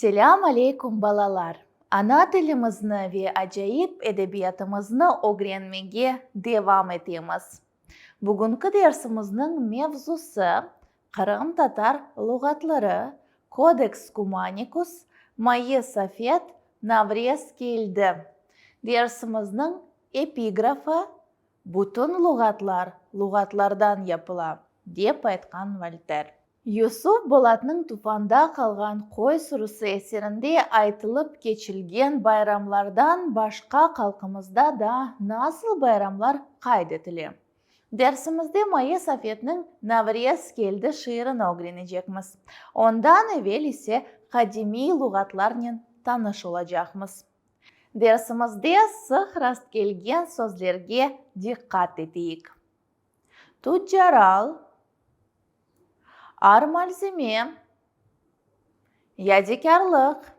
Selam aleykum balalar. Ana tilimizni ve acayip edebiyatımızı öğrenmeye devam etimiz. Bugünkü dersimizin mevzusu Kırım Tatar lügatları, Codex Cumanicus, Mayı Safet, Navrez geldi. Dersimizin epigrafı bütün lügatlar lügatlardan yapıla деп айтқан Вольтер. Юсуф Болатның туфанда қалған қой сүрісі әсерінде айтылып кечілген байрамлардан башқа халқымызда да насыл байрамлар қайдетіле. Дәрсімізде Майя Сафетнің Наврез келді шиырын öğrenecekmiz. Ondan evvel ise kadimi lügatlarмен tanış olacakmız. Dersimizde sık rast gelgen sözlerge dikkat edeyik. Tüccaral, ar malzeme, yadikarlık,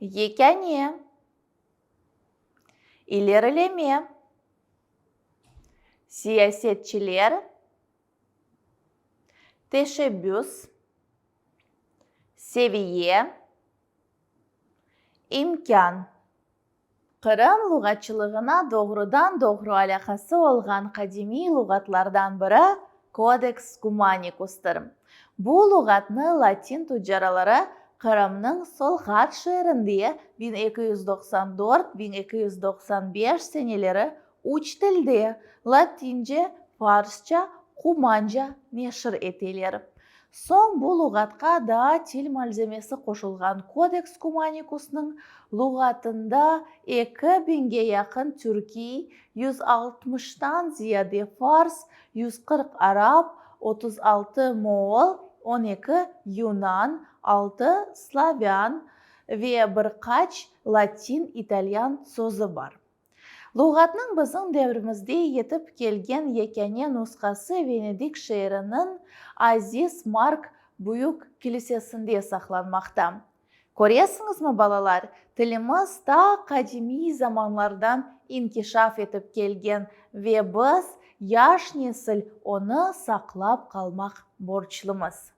yekene, ilerileme, siyasetçiler, teşebbüs, seviye, imkan. Қырым лұғатшылығына doğrudan doğru alakası olған қадими лұғатлардан бірі Codex Cumanicus'tыр. Bu lügatны латин тüccarları Kırım'ın sol hat şiirinde 1294-1295 seneleri üç tilde Latince, Farsça, Kumanca neşir eteler. Соң бұл лұғатқа да тіл мальземесі қошылған Кодекс Куманикусның лұғатында 2000-ге якын түрки, 160-тан зияде фарс, 140 араб, 36 моғол, 12 юнан, 6 славян ве бірқач латин, итальян сөзі бар. Лұғатның біздің дәуірімізде етіп келген екене нұсқасы Венедик шиырының Азиз Марк Бұйық кілесесінде сақланмақта. Көресіңіз ме балалар, тіліміз та қадими заманлардан инкишаф етіп келген ве біз яш несіл оны сақлап қалмақ борчлымыз.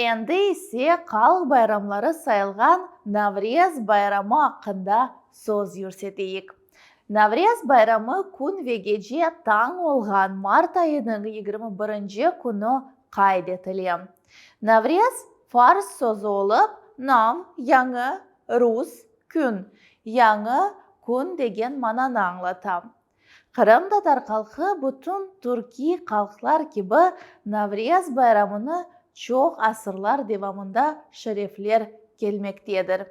Енді ise қал байрамлары сайылған Наврез байрамы ақында сөз көрсетейік. Наврез байрамы күн ве геже таң олған март айының 21 күні қайдетіле. Наврез фарс сөзі олып, нам, яңы, рус, күн, яңы, күн деген мананы аңлатам. Қырым татар халқы бүтін түрки халқлар кебі Наврез байрамыны çok asırlar devamında şerefler gelmektedir.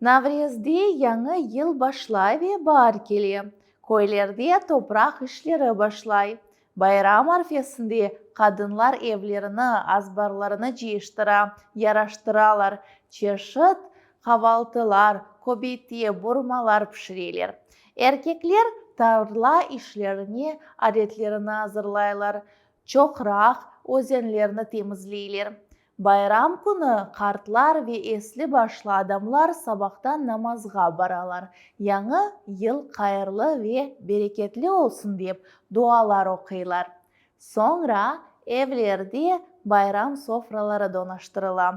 Наврезде яңы ел башлай ве бар келе. Көйлерде топрақ ішлері башлай. Байрам арфесінде қадынлар евлеріні, азбарларыны жиыштыра, яраштыралар. Чешіт қавалтылар, көбетте бұрмалар пішірелер. Erkekler tarla işlerini, adetlerini hazırlaylar. Çoqрақ özenlerini temizleyler. Байрам күні қартлар ве еслі башлы адамлар сабақтан намазға баралар. Яңы ел қайырлы ве берекетлі олсын деп дуалар оқилар. Соңра evlerde bayram sofraları donaştırıla.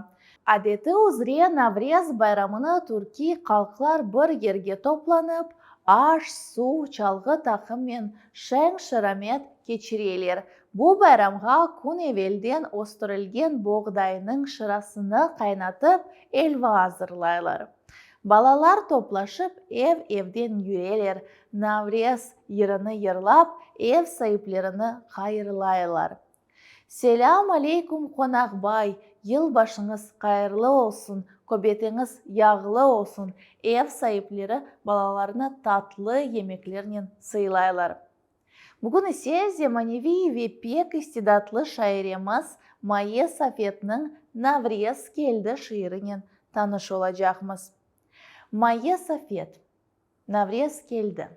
Adeti üzere Navrez bayramını Türkiye halklar bir yerge toplanıp, аш, су, çalgı takım мен шәң шырамет keçireler. Bu bayramға күн евелден остырылген боғдайының шырасыны қайнатып, элва hazırlaylar. Балалар топлашып, ev-evden yürelер, Наврез йырыны йырлап, ev сайыплеріні қайырлайлар. Селам алейкум қонақбай, ел башыңыз қайырлы olsun, көбетіңіз яғлы olsun. Ev сайыплері балаларына татлы емеклерінен сыйлайлар. Бүгін ise заманауи ве пек истидатлы шайреміз Майе Сафетнің Наврез келді шиырымен таныш olacakмыз. Майе Сафет. Наврез келді.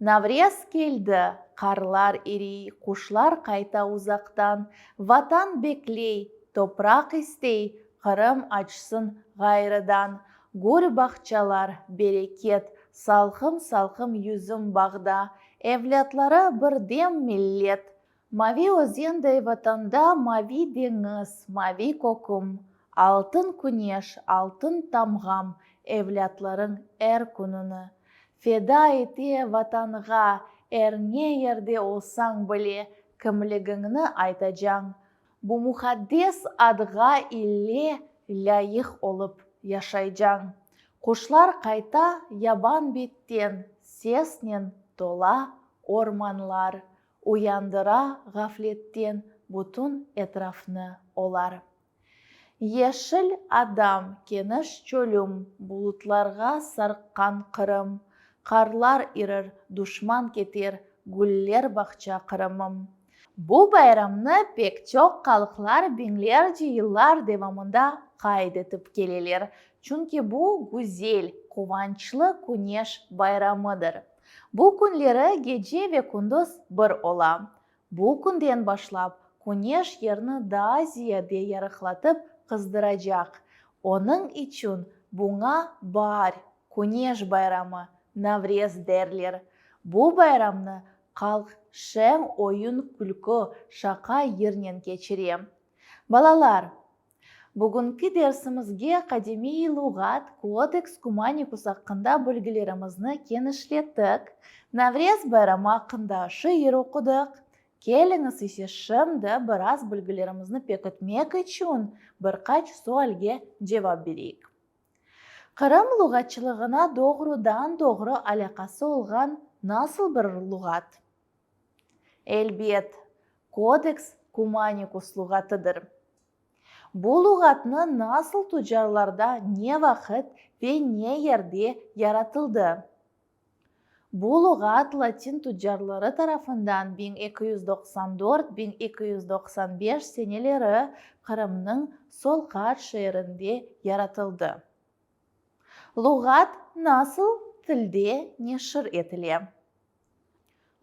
Наврез келді, қарлар ери, құшлар қайта ұзақтан, ватан беклей, топрақ істей, қырым açsın ғайрыдан, гүл бақчалар, берекет, салқым-салқым yüzüm бағда, evlatlara bir dem millet. Mavi özendey vatanda mavi deniz, mavi kokum, алтын күнеш алтын тамғам evlatların er күнүнü феда ете ватанға әрне ерде олсаң біле кімлігіңні айтажаң bu muhaddes adға илле лайық олып яшайжаң құшлар қайта ябан беттен сеснен тола орманлар уяндыра ғафлеттен бұтын етрафны олар Ешіл адам кеніш чөлім, бұлытларға сарқан қырым, қарлар ирір, душман кетер, гүллер бақча қырымым. Бұл байрамны пек чоқ қалықлар беңлерде yıllar devamında kaydetip келелер. Çünkü bu güzel, kuvанчлы күнеш байрамыдыр. Бұл күнлері gece ve күндіз бір ола. Бұл күнден башлап, күнеш ерні да зияде ярықлатып қыздырacak. Оның için бұңа бар Күнеш байрамы Наврез дерлер. Бұл байрамны қалқ шәң ойын күлкі шақа ернен кечірем. Балалар, бүгінгі дерсімізге Академия Луғат Кодекс Куманикус ақында білгілерімізні кенішлеттік. Наврез байрамы ақында шиыр оқыдық. Келіңіз есе шымды біраз білгілерімізді пекітмек үшін бірқач суалге жауап берейік. Қырым лұғатшылығына доғрудан доғры алақасы олған насыл бір лұғат? Әлбет, кодекс куманикус лұғатыдыр. Бұл лұғатны насыл тұжарларда не вақыт ве не ерде яратылды? Бұл ұғат латин тұджарлары тарафындан 1294-1295 сенелері Қырымның сол қат шерінде яратылды. Лұғат насыл тілде нешір етіле?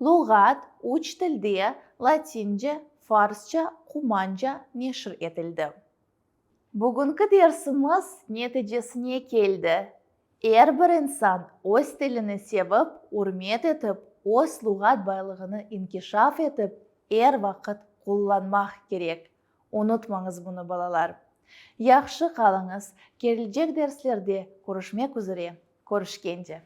Лұғат үш тілде латинже, фарсча, құманжа нешір етілді. Бүгінгі дерсіміз нәтижесіне келді. Әрбір инсан өз тіліні севіп, урмет етіп, өз луғат байлығыны инкишаф етіп, әр вақыт қолланмақ керек. Ұнытмаңыз бұны балалар. Яқшы қалыңыз, келжек дәрслерде көрішмек үзіре, көрішкенде.